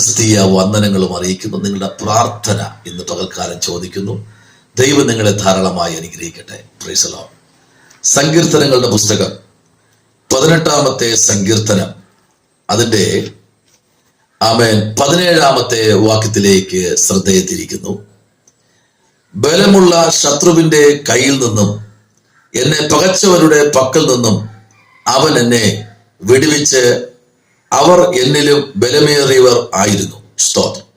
ക്രിസ്തീയ വന്ദനങ്ങളും അറിയിക്കുന്നു. നിങ്ങളുടെ പ്രാർത്ഥന ഇന്ന് പകൽക്കാലം ചോദിക്കുന്നു. ദൈവം നിങ്ങളെ ധാരാളമായി അനുഗ്രഹിക്കട്ടെ. പ്രൈസലോ സങ്കീർത്തനങ്ങളുടെ പുസ്തകം. പതിനെട്ടാമത്തെ സങ്കീർത്തനം. അതിന്റെ ആമേൻ പതിനേഴാമത്തെ വാക്യത്തിലേക്ക് ശ്രദ്ധയെത്തിയിരിക്കുന്നു ബലമുള്ള ശത്രുവിന്റെ കയ്യിൽ നിന്നും എന്നെ പകച്ചവരുടെ പക്കൽ നിന്നും അവൻ എന്നെ വെടിവെച്ച് അവർ എന്നിലും ബലമേറിയവർ ആയിരുന്നു. സ്തോത്രം.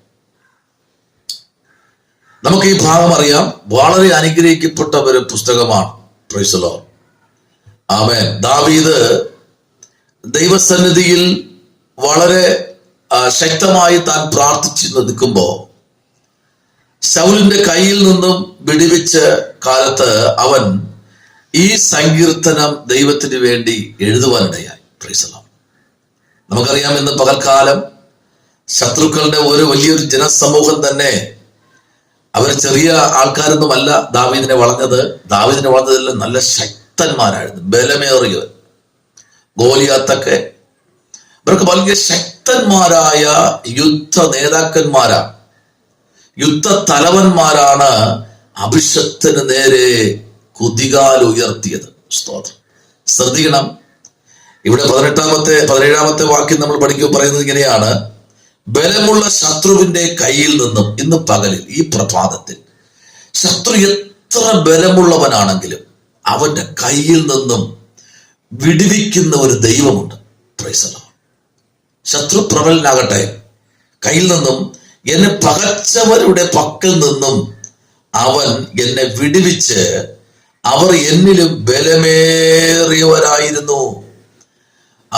നമുക്ക് ഈ ഭാഗം അറിയാം. വളരെ അനുഗ്രഹിക്കപ്പെട്ട ഒരു പുസ്തകമാണ് പ്രൈസലോ ആമേൻ ദാവീദ് ദൈവസന്നിധിയിൽ വളരെ ശക്തമായി താൻ പ്രാർത്ഥിച്ചു നിൽക്കുമ്പോ ശൗലിന്റെ കയ്യിൽ നിന്നും വിടിവിച്ച കാലത്ത് അവൻ ഈ സങ്കീർത്തനം ദൈവത്തിന് വേണ്ടി എഴുതുവാനിടയായി. പ്രൈസലാം നമുക്കറിയാം ഇന്ന് പകൽക്കാലം ശത്രുക്കളുടെ ഒരു വലിയൊരു ജനസമൂഹം തന്നെ അവർ ചെറിയ ആൾക്കാരൊന്നുമല്ല ദാവീദിനെ വളഞ്ഞത്. ദാവീദിനെ വളഞ്ഞതെല്ലാം നല്ല ശക്തന്മാരായിരുന്നു ബലമേറിയവർ. ഗോലിയാത്തൊക്കെ. ഇവർക്ക് വലിയ ശക്തന്മാരായ യുദ്ധ നേതാക്കന്മാരാണ് യുദ്ധ തലവന്മാരാണ് അഭിഷത്തിന് നേരെ കുതികാൽ ഉയർത്തിയത് സ്തോത്രം. ശ്രദ്ധിക്കണം. ഇവിടെ പതിനെട്ടാമത്തെ പതിനേഴാമത്തെ വാക്യം നമ്മൾ പഠിക്കുമ്പോൾ പറയുന്നത് ഇങ്ങനെയാണ്. ബലമുള്ള ശത്രുവിന്റെ കയ്യിൽ നിന്നും ഇന്ന് പകലിൽ ഈ പ്രഭാതത്തിൽ ശത്രു എത്ര ബലമുള്ളവനാണെങ്കിലും അവന്റെ കയ്യിൽ നിന്നും വിടുവിക്കുന്ന ഒരു ദൈവമുണ്ട്. പ്രൈസലോ ശത്രു പ്രബലനാകട്ടെ. കയ്യിൽ നിന്നും എന്നെ പകച്ചവരുടെ പക്കൽ നിന്നും അവൻ എന്നെ വിടുവിച്ച് അവർ എന്നിലും ബലമേറിയവരായിരുന്നു.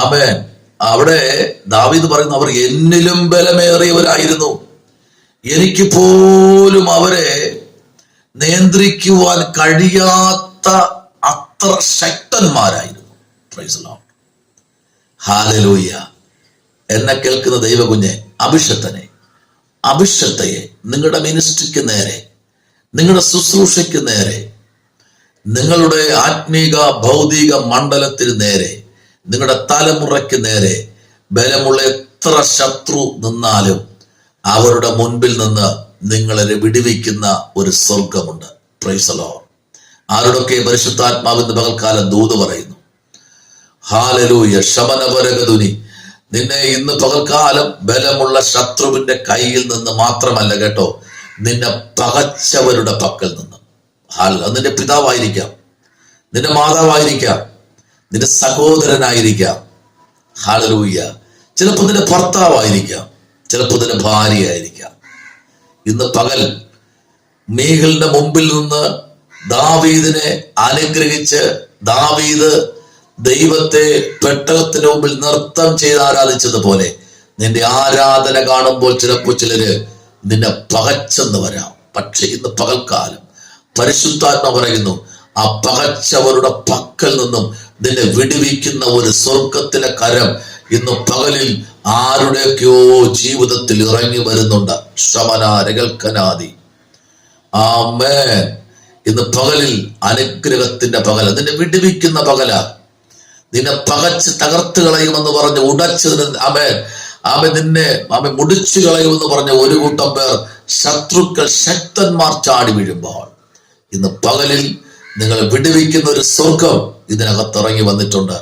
അവൻ അവിടെ ദാവീദ് പറയുന്നു അവർ എന്നിലും ബലമേറിയവരായിരുന്നു. എനിക്ക് പോലും അവരെ നിയന്ത്രിക്കുവാൻ കഴിയാത്ത അത്ര ശക്തന്മാരായിരുന്നു. ഹാലലൂയ്യ എന്നെ കേൾക്കുന്ന ദൈവകുഞ്ഞെ അഭിഷത്തനെ അഭിഷത്തയെ നിങ്ങളുടെ മിനിസ്ട്രിക്ക് നേരെ നിങ്ങളുടെ ശുശ്രൂഷയ്ക്ക് നേരെ നിങ്ങളുടെ ആത്മീക ഭൗതിക മണ്ഡലത്തിന് നേരെ നിങ്ങളുടെ തലമുറയ്ക്ക് നേരെ ബലമുള്ള എത്ര ശത്രു നിന്നാലും അവരുടെ മുൻപിൽ നിന്ന് നിങ്ങളെ വിടുവിക്കുന്ന ഒരു സ്വർഗമുണ്ട് പ്രൈസലോ ആരോടൊക്കെ പരിശുദ്ധാത്മാവിന്ന് പകൽക്കാലം ദൂത് പറയുന്നു. ഹാലലൂയ ശമനപരകതുനി നിന്നെ ഇന്ന് പകൽക്കാലം ബലമുള്ള ശത്രുവിന്റെ കയ്യിൽ നിന്ന് മാത്രമല്ല കേട്ടോ നിന്നെ പകച്ചവരുടെ പക്കൽ നിന്ന്. ഹാൽ നിന്റെ പിതാവായിരിക്കാം. നിന്റെ മാതാവായിരിക്കാം. നിന്റെ സഹോദരനായിരിക്കാം. ഹാളലൂയ്യ ചിലപ്പോൾ നിന്റെ ഭർത്താവായിരിക്കാം. ചിലപ്പോൾ നിന്റെ ഭാര്യയായിരിക്കാം. ഇന്ന് പകൽ മേഘലിന്റെ മുമ്പിൽ നിന്ന് ദാവീദിനെ അനുഗ്രഹിച്ച് ദാവീദ് ദൈവത്തെ പെട്ടകത്തിന് മുമ്പിൽ നൃത്തം ചെയ്ത് ആരാധിച്ചതുപോലെ നിന്റെ ആരാധന കാണുമ്പോൾ ചിലപ്പോൾ ചിലര് നിന്നെ പകച്ചെന്ന് വരാം. പക്ഷെ ഇന്ന് പകൽക്കാലം പരിശുദ്ധാത്മ പറയുന്നു ആ പകച്ചവരുടെ പക്കൽ നിന്നും നിന്നെ വിടുവിക്കുന്ന ഒരു സ്വർഗത്തിലെ കരം ഇന്ന് പകലിൽ ആരുടെയൊക്കെയോ ജീവിതത്തിൽ ഇറങ്ങി വരുന്നുണ്ട്. ശമനാരകൽക്കനാദി ആമേ ഇന്ന് പകലിൽ അനുഗ്രഹത്തിന്റെ പകല. നിന്നെ വിടുവിക്കുന്ന പകല. നിന്നെ പകച്ച് തകർത്ത് കളയുമെന്ന് പറഞ്ഞ് ഉടച്ചതിന് അമേ ആമെ നിന്നെ ആമെ മുടിച്ചു കളയുമെന്ന് പറഞ്ഞ ഒരു കൂട്ടം പേർ ശത്രുക്കൾ ശക്തന്മാർ ചാടി വീഴുമ്പോൾ. ഇന്ന് പകലിൽ നിങ്ങൾ വിടുവിക്കുന്ന ഒരു സ്വർഗം ഇതിനകത്ത് ഇറങ്ങി വന്നിട്ടുണ്ട്.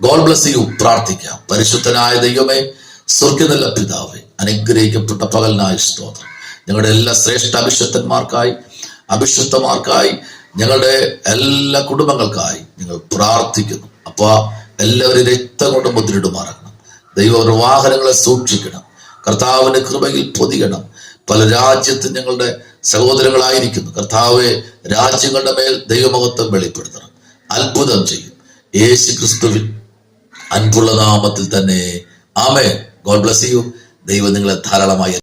ഗോഡ് ബ്ലസ് യു പ്രാർത്ഥിക്കാം. പരിശുദ്ധനായ ദൈവമേ സ്വർഗനല്ല പിതാവേ അനുഗ്രഹിക്കപ്പെട്ട പകലിനായ സ്തോത്രം. ഞങ്ങളുടെ എല്ലാ ശ്രേഷ്ഠ അഭിഷക്തന്മാർക്കായി അഭിഷക്തമാർക്കായി ഞങ്ങളുടെ എല്ലാ കുടുംബങ്ങൾക്കായി ഞങ്ങൾ പ്രാർത്ഥിക്കുന്നു. അപ്പൊ എല്ലാവരും രക്തം കൊണ്ട് മുദ്രയിടുമാറാക്കണം ദൈവം വാഹനങ്ങളെ സൂക്ഷിക്കണം. കർത്താവിന്റെ കൃപയിൽ പൊതിയണം. പല രാജ്യത്തും ഞങ്ങളുടെ സഹോദരങ്ങളായിരിക്കുന്നു. കർത്താവെ രാജ്യങ്ങളുടെ മേൽ ദൈവമഹത്വം വെളിപ്പെടുത്തണം. അത്ഭുതം ചെയ്യും. യേശു ക്രിസ്തുവിൻ അൻപുള്ള നാമത്തിൽ തന്നെ. ആമേ ഗോഡ് ബ്ലസ് യു. ദൈവം നിങ്ങളെ ധാരാളമായി